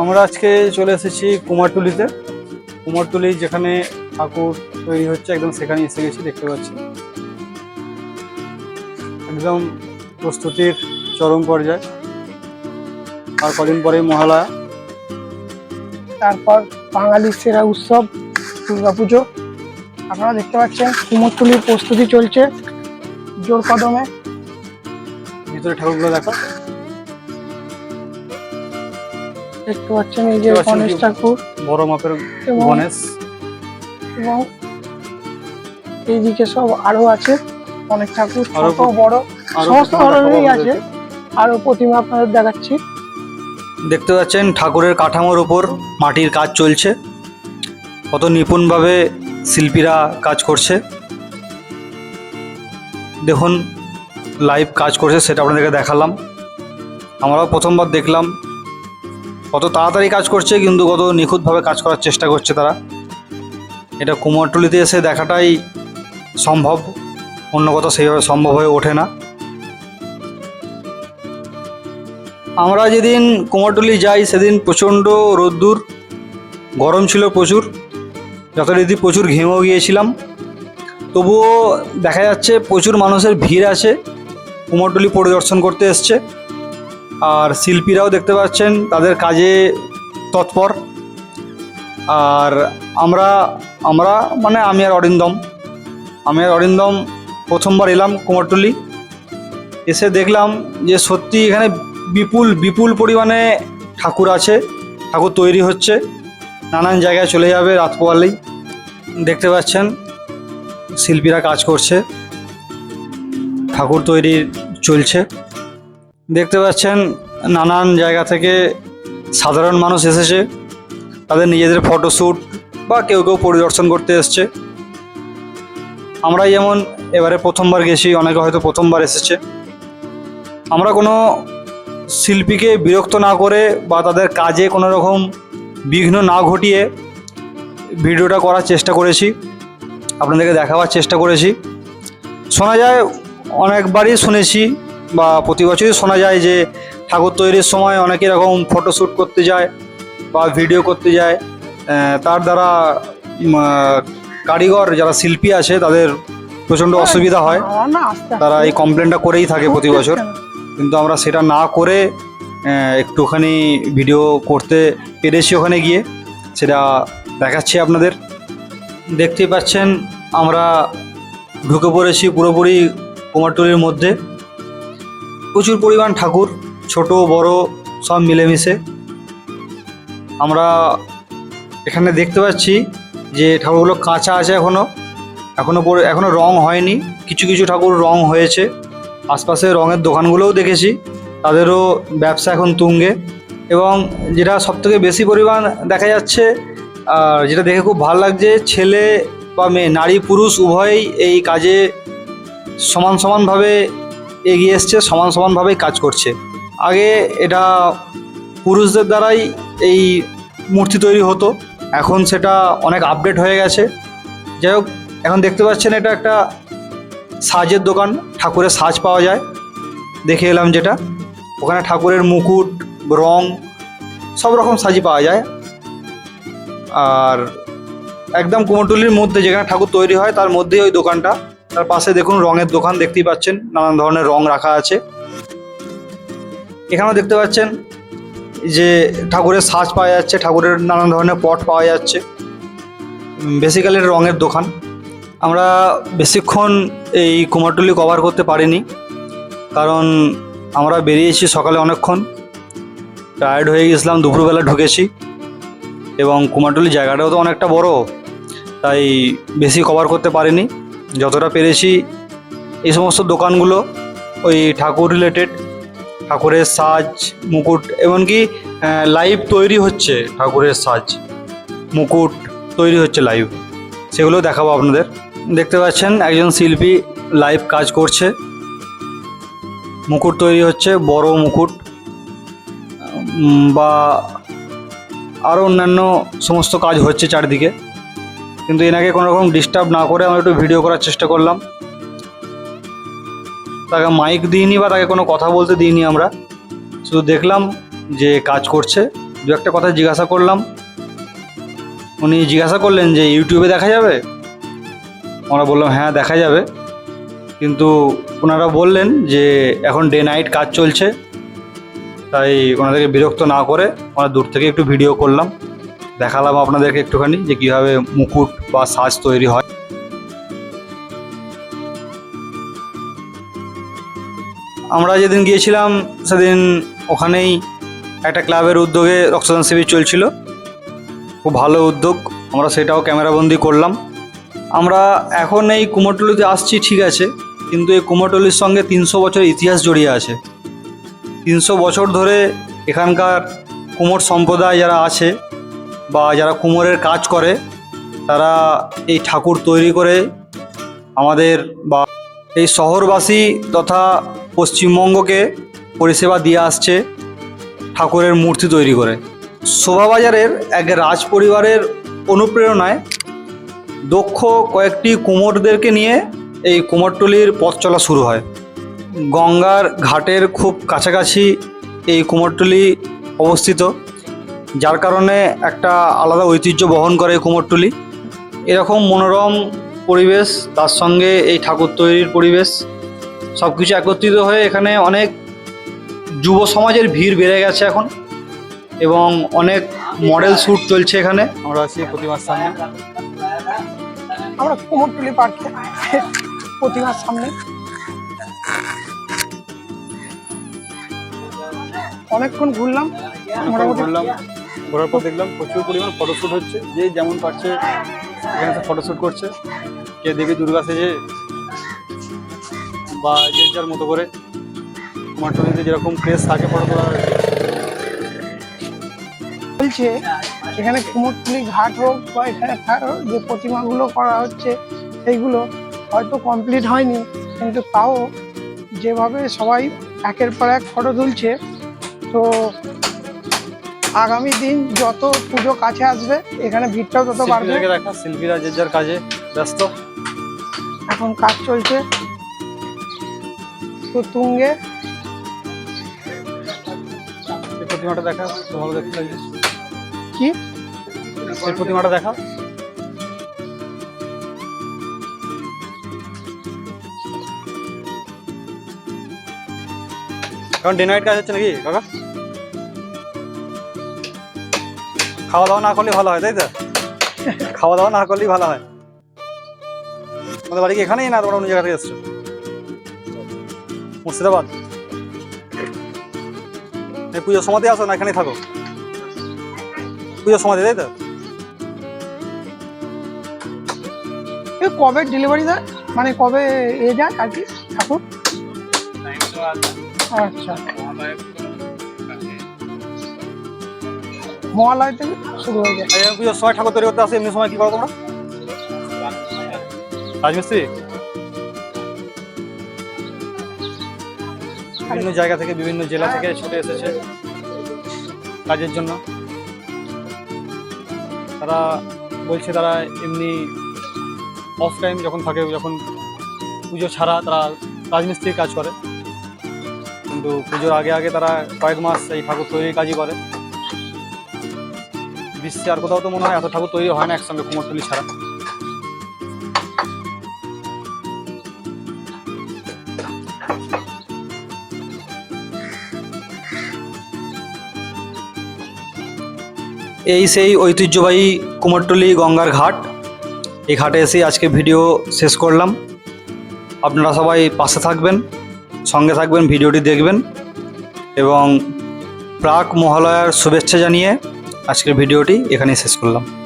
আমরা আজকে চলে এসেছি কুমারটুলিতে। কুমারটুলি যেখানে ঠাকুর তৈরি হচ্ছে একদম সেখানে এসে গেছি দেখতে পাচ্ছি। একদম প্রস্তুতির চরম পর্যায়ে। আর কদিন পরে মহালয়া। তারপর বাঙালির সেরা উৎসব দুর্গাপুজো। আপনারা দেখতে পাচ্ছেন কুমোরটুলির প্রস্তুতি চলছে জোর কদমে। ভিতরে ঠাকুরগুলো দেখা। দেখতে পাচ্ছেন এই যে গণেশ ঠাকুর। বড় মাপের গণেশ। এবং এইদিকে সব আরও আছে অনেক ঠাকুর ছোট বড় সমস্ত ধরনেরই আছে। আরও প্রতিমা আপনাদের দেখাচ্ছি। দেখতে পাচ্ছেন ঠাকুরের কাঠামোর উপর মাটির কাজ চলছে। কত নিপুণভাবে শিল্পীরা কাজ করছে। দেখুন লাইভ কাজ করছে সেটা আপনাদেরকে দেখালাম। আমরাও প্রথমবার দেখলাম। কত তাড়াতাড়ি কাজ করছে, কিন্তু কত নিখুঁতভাবে কাজ করার চেষ্টা করছে তারা। এটা কুমারটুলিতে এসে দেখাটাই সম্ভব, অন্য কোথাও সেইভাবে সম্ভব হয়ে ওঠে না। আমরা যেদিন কুমারটুলি যাই, সেদিন প্রচণ্ড রোদ্দুর, গরম ছিল প্রচুর, যথারীতি প্রচুর ঘেমেও গিয়েছিলাম। তবুও দেখা যাচ্ছে প্রচুর মানুষের ভিড় আছে, কুমারটুলি পরিদর্শন করতে এসছে। আর শিল্পীরাও দেখতে পাচ্ছেন, তাদের কাজে তৎপর। আর আমরা আমরা মানে আমি আর অরিন্দম। আমি আর অরিন্দম প্রথমবার এলাম কুমারটুলি। এসে দেখলাম যে সত্যি এখানে বিপুল বিপুল পরিমাণে ঠাকুর আছে, ঠাকুর তৈরি হচ্ছে। নানান জায়গায় চলে যাবে রাত পোয়ালেই দেখতে পাচ্ছেন, শিল্পীরা কাজ করছে। ঠাকুর তৈরি চলছে। দেখতে পাচ্ছেন নানান জায়গা থেকে সাধারণ মানুষ এসেছে। তাদের নিজেদের ফটোশ্যুট বা কেউ কেউ পরিদর্শন করতে এসছে। আমরা যেমন এবারে প্রথমবার গেছি, অনেকে হয়তো প্রথমবার এসেছে। আমরা কোনো শিল্পীকে বিরক্ত না করে বা তাদের কাজে কোনো রকম বিঘ্ন না ঘটিয়ে ভিডিওটা করার চেষ্টা করেছি, আপনাদেরকে দেখাবার চেষ্টা করেছি। শোনা যায়, অনেকবারই শুনেছি বা প্রতি বছরই শোনা যায় যে ঠাকুর তৈরির সময় অনেক এরকম ফটোশ্যুট করতে যায় বা ভিডিও করতে যায়। তার দ্বারা কারিগর যারা শিল্পী আছে তাদের প্রচণ্ড অসুবিধা হয়। না আস্তে তারা এই কমপ্লেনটা করেই থাকে প্রতি বছর। কিন্তু আমরা সেটা না করে একটুখানি ভিডিও করতে পেরেছি ওখানে গিয়ে। সেটা দেখাচ্ছি আপনাদের। দেখতেই পাচ্ছেন আমরা ঢুকে পড়েছি পুরোপুরি কুমারটুলির মধ্যে। প্রচুর পরিমাণ ঠাকুর, ছোট, বড়, সব মিলেমিশে। আমরা এখানে দেখতে পাচ্ছি যে ঠাকুরগুলো কাঁচা আছে এখনও এখনও পরে এখনও রং হয়নি। কিছু কিছু ঠাকুর রং হয়েছে। আশপাশে রঙের দোকানগুলোও দেখেছি। তাদেরও ব্যবসা এখন তুঙ্গে। এবং যেটা সবথেকে বেশি পরিমাণ দেখা যাচ্ছে, আর যেটা দেখে খুব ভালো লাগছে, ছেলে বা মেয়ে, নারী, পুরুষ, উভয়ই এই কাজে সমান সমানভাবে এগিয়ে এসছে, সমান সমানভাবেই কাজ করছে। আগে এটা পুরুষদের দ্বারাই এই মূর্তি তৈরি হতো, এখন সেটা অনেক আপডেট হয়ে গেছে। যাই হোক, এখন দেখতে পাচ্ছেন এটা একটা সাজের দোকান, ঠাকুরের সাজ পাওয়া যায়। দেখে এলাম যেটা। ওখানে ঠাকুরের মুকুট, রং, সব রকম সাজি পাওয়া যায়। আর একদম কুমোরটুলির মধ্যে যেখানে ঠাকুর তৈরি হয়, তার মধ্যেই ওই দোকানটা। তার পাশে দেখুন রঙের দোকান দেখতেই পাচ্ছেন, নানান ধরনের রং রাখা আছে। এখানেও দেখতে পাচ্ছেন যে ঠাকুরের সাজ পাওয়া যাচ্ছে, ঠাকুরের নানান ধরনের পট পাওয়া যাচ্ছে। বেসিক্যালি রঙের দোকান। আমরা বেশিক্ষণ এই কুমারটুলি কভার করতে পারিনি, কারণ আমরা বেরিয়েছি সকালে অনেকক্ষণ। টায়ার্ড হয়ে গেছিলাম, দুপুরবেলা ঢুকেছি। এবং কুমারটুলি জায়গাটাও তো অনেকটা বড়, তাই বেশি কভার করতে পারিনি। যতটা পেরেছি, এই সমস্ত দোকানগুলো, ওই ঠাকুর রিলেটেড ঠাকুরের সাজ, মুকুট, এমনকি লাইভ তৈরি হচ্ছে ঠাকুরের সাজ, মুকুট তৈরি হচ্ছে লাইভ সেগুলো দেখাবো আপনাদের। দেখতে পাচ্ছেন, একজন শিল্পী লাইভ কাজ করছে। মুকুট তৈরি হচ্ছে, বড় মুকুট। বা আরও অন্যান্য সমস্ত কাজ হচ্ছে চারদিকে। কিন্তু এনাকে কোনো রকম ডিস্টার্ব না করে আমরা একটু ভিডিও করার চেষ্টা করলাম। তাকে মাইক দিইনি বা তাকে কোনো কথা বলতে দিইনি আমরা। শুধু দেখলাম যে কাজ করছে। দু একটা কথা জিজ্ঞাসা করলাম। উনি জিজ্ঞাসা করলেন যে ইউটিউবে দেখা যাবে? আমরা বললাম হ্যাঁ দেখা যাবে। কিন্তু ওনারা বললেন যে, এখন ডে নাইট কাজ চলছে। তাই ওনাদেরকে বিরক্ত না করে আমরা দূর থেকে একটু ভিডিও করলাম। দেখালাম আপনাদেরকে একটুখানি যে কীভাবে মুকুট বা সাজ তৈরি হয়। আমরা যেদিন গিয়েছিলাম, সেদিন ওখানেই একটা ক্লাবের উদ্যোগে রক্তদান শিবির চলছিল। খুব ভালো উদ্যোগ, আমরা সেটাও ক্যামেরাবন্দি করলাম। আমরা এখন এই কুমোরটুলিতে আসছি, ঠিক আছে, কিন্তু এই কুমোরটুলির সঙ্গে তিনশো বছর ইতিহাস জড়িয়ে আছে। তিনশো বছর ধরে এখানকার কুমোর সম্প্রদায় যারা আছে বা যারা কুমোরের কাজ করে, তারা এই ঠাকুর তৈরি করে আমাদের বা এই শহরবাসী তথা পশ্চিমবঙ্গকে পরিষেবা দিয়ে আসছে ঠাকুরের মূর্তি তৈরি করে। শোভাবাজারের এক রাজ পরিবারের অনুপ্রেরণায় দক্ষ কয়েকটি কুমোরদেরকে নিয়ে এই কুমোরটুলির পথ চলা শুরু হয়। গঙ্গার ঘাটের খুব কাছাকাছি এই কুমোরটুলি অবস্থিত। যার কারণে একটা আলাদা ঐতিহ্য বহন করে কুমোরটুলি। এরকম মনোরম পরিবেশ তার সঙ্গে এই ঠাকুর তৈরির পরিবেশ সব কিছু একত্রিত হয়ে এখানে অনেক যুব সমাজের ভিড় বেড়ে গেছে এখন এবং অনেক মডেল শ্যুট চলছে এখানে। আমরা আছি প্রতিমার সামনে। আমরা কুমোরটুলি পার্কে প্রতিমার সামনে। অনেকক্ষণ ঘুরলাম মোটামুটি। ঘুরলাম। ঘোরার পর দেখলাম প্রচুর পরিমাণ ফটোশ্যুট হচ্ছে। যে যেমন পারছে, এখানে ফটোশ্যুট করছে। কে দেবী দুর্গা সেজে বা যে যার মতো করে কুমারটুলিতে যেরকম ক্রেজ থাকে ফটো তোলার। বলছে, এখানে কুমোরটুলি ঘাট হোক বা এখানে যে প্রতিমাগুলো করা হচ্ছে, সেইগুলো হয়তো কমপ্লিট হয়নি। কিন্তু তাও যেভাবে সবাই একের পর এক ফটো তুলছে, তো আগামী দিন যত পুজো কাছে আসবে এখানে ভিড়টাও তত বাড়বে। দেখা শিল্পীরা যে যার কাজে ব্যস্ত। এখন কাজ চলছে। তো তুঙ্গে। এই প্রতিমাটা দেখা ভালো দেখতে লাগছে কি? এই প্রতিমাটা দেখা। এখন ডে নাইট কাজ হচ্ছে নাকি কাকা? খাওয়া দাওয়া না করলে ভালো হয় তাই তো? খাওয়া দাওয়া না করলেই ভালো হয়। তোমাদের বাড়ি কি এখানেই না তোমরা অন্য জায়গা থেকে এসছো মুর্শিদাবাদ? এই পুজোর সময়তে আসো না এখানেই থাকো? পুজোর সময় তাই তো? এ কবে ডেলিভারি দেয়? মানে কবে এ যায় আর কি? ঠাকুর? আচ্ছা। মহালয় থেকে শুরু হয়ে যায়। এরকম পুজোর সময় ঠাকুর তৈরি করতে আসে, এমনি সময় কি করো তোমরা? রাজমিস্ত্রি? বিভিন্ন জায়গা থেকে বিভিন্ন জেলা থেকে ছুটে এসেছে কাজের জন্য। তারা বলছে তারা এমনি অফ টাইম যখন থাকে, যখন পুজো ছাড়া তারা রাজমিস্ত্রির কাজ করে। কিন্তু পুজোর আগে আগে তারা কয়েক মাস এই ঠাকুর তৈরির কাজই করে। বিশ্বে আর কোথাও তো মনে হয় এত ঠাকুর তৈরি হয় না একসঙ্গে কুমোরটুলি ছাড়া। এই সেই ঐতিহ্যবাহী কুমোরটুলি গঙ্গার ঘাট। এই ঘাটে এসে আজকে ভিডিও শেষ করলাম। আপনারা সবাই পাশে থাকবেন, সঙ্গে থাকবেন, ভিডিওটি দেখবেন। এবং প্রাক মহালয়ার শুভেচ্ছা জানিয়ে আজকের ভিডিওটি এখানেই শেষ করলাম।